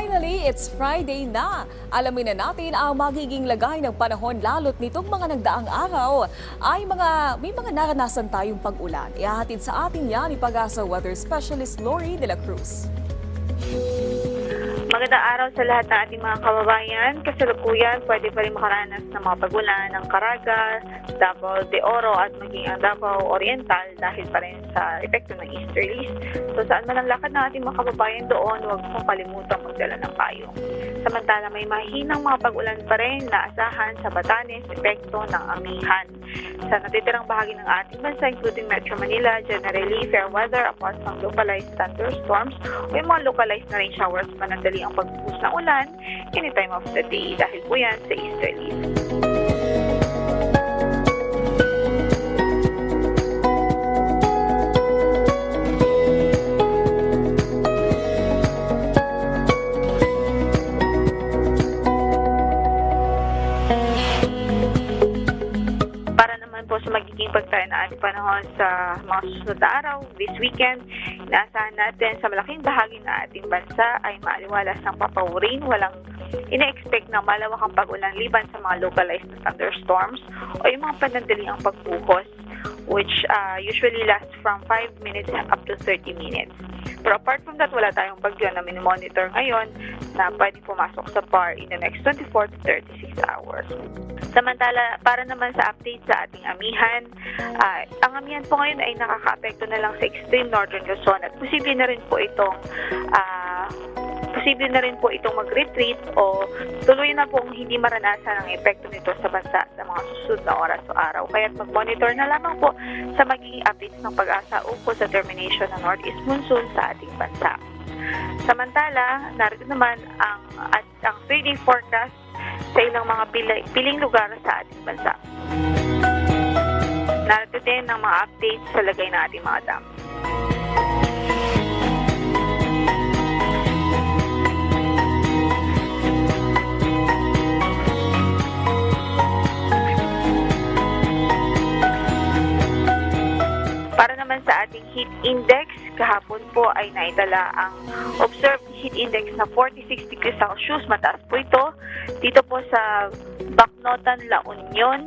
Finally, it's Friday na. Alamin na natin ang magiging lagay ng panahon lalo't nitong mga nagdaang araw ay mga may mga naranasan tayong pag-ulan. Ihahatid sa atin yan ni Pag-asa Weather Specialist Lori De La Cruz. Magandang araw sa lahat ng ating mga kababayan. Kasalukuyan, pwede pa rin makaranas ng mga pagulan ng Caraga, Davao de Oro at maging ang Davao Oriental dahil pa rin sa epekto ng easterlies. So saan man ang lakad ng ating mga kababayan doon, huwag mong kalimutan magdala ng payong. Samantala may mahinang mga pagulan pa rin na asahan sa Batanes, epekto ng amihan. Sa natitirang bahagi ng ating bansa, including Metro Manila, generally fair weather apart from localized thunderstorms o yung mga localized na rain showers panandali ang pagbuhos ng ulan any time of the day dahil po yan sa easterlies. Na ating panahon sa mga susunod na araw, this weekend, inaasahan natin sa malaking bahagi ng ating bansa ay maaliwalas ng papaurin, walang ina-expect na malawakang pag-ulan liban sa mga localized na thunderstorms o yung mga panandaliang pagbuhos which uh, usually lasts from 5 minutes up to 30 minutes. Pero apart from that, wala tayong bagyo na minimonitor ngayon na pwede pumasok sa PAR in the next 24 to 36 hours. Samantala, para naman sa update sa ating amihan, ah, ang amihan po ngayon ay nakaka-apekto na lang sa extreme northern Luzon at posible na rin po itong ah, posible na rin po itong mag-retreat o tuloy na pong hindi maranasan ang epekto nito sa bansa sa mga susunod na oras o araw. Kaya mag-monitor na lamang po sa magiging updates ng pag-asa ukol sa termination ng northeast monsoon sa ating bansa. Samantala, narito naman ang, ang 3-day forecast sa ilang mga pili, piling lugar sa ating bansa. Narito din ang mga updates sa lagay ng ating mga dam. Para naman sa ating heat index, kahapon po ay naitala ang observed heat index na 46 degrees Celsius. Mataas po ito dito po sa Bacnotan, La Union.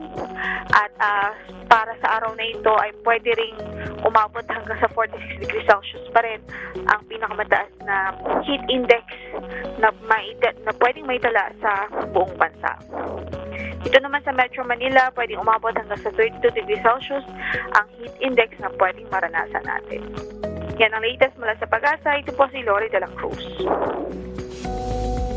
At ah, para sa araw na ito ay pwede ring umabot hanggang sa 46 degrees Celsius pa rin ang pinakamataas na heat index na, maita, na pwedeng maitala sa buong bansa. Dito naman sa Metro Manila, pwedeng umabot hanggang sa 32 degrees Celsius ang heat index na pwedeng maranasan natin. Yan ang latest mula sa pag-asa. Ito po si Lori de la Cruz.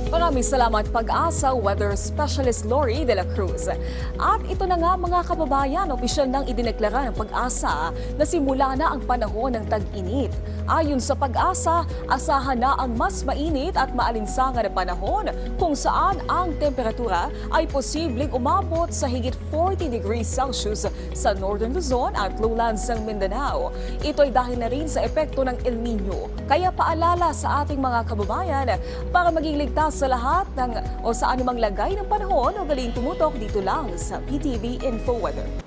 Maraming salamat Pag-asa Weather Specialist Lori De La Cruz. At ito na nga mga kababayan, opisyal nang idineklara ng Pag-asa na simula na ang panahon ng tag-init. Ayon sa Pag-asa, asahan na ang mas mainit at maalinsangan na panahon kung saan ang temperatura ay posibleng umabot sa higit 40 degrees Celsius sa Northern Luzon at lowlands ng Mindanao. Ito ay dahil na rin sa epekto ng El Nino. Kaya paalala sa ating mga kababayan para maging ligtas sa lahat ng o sa anumang lagay ng panahon o galing tumutok dito lang sa PTV Info Weather.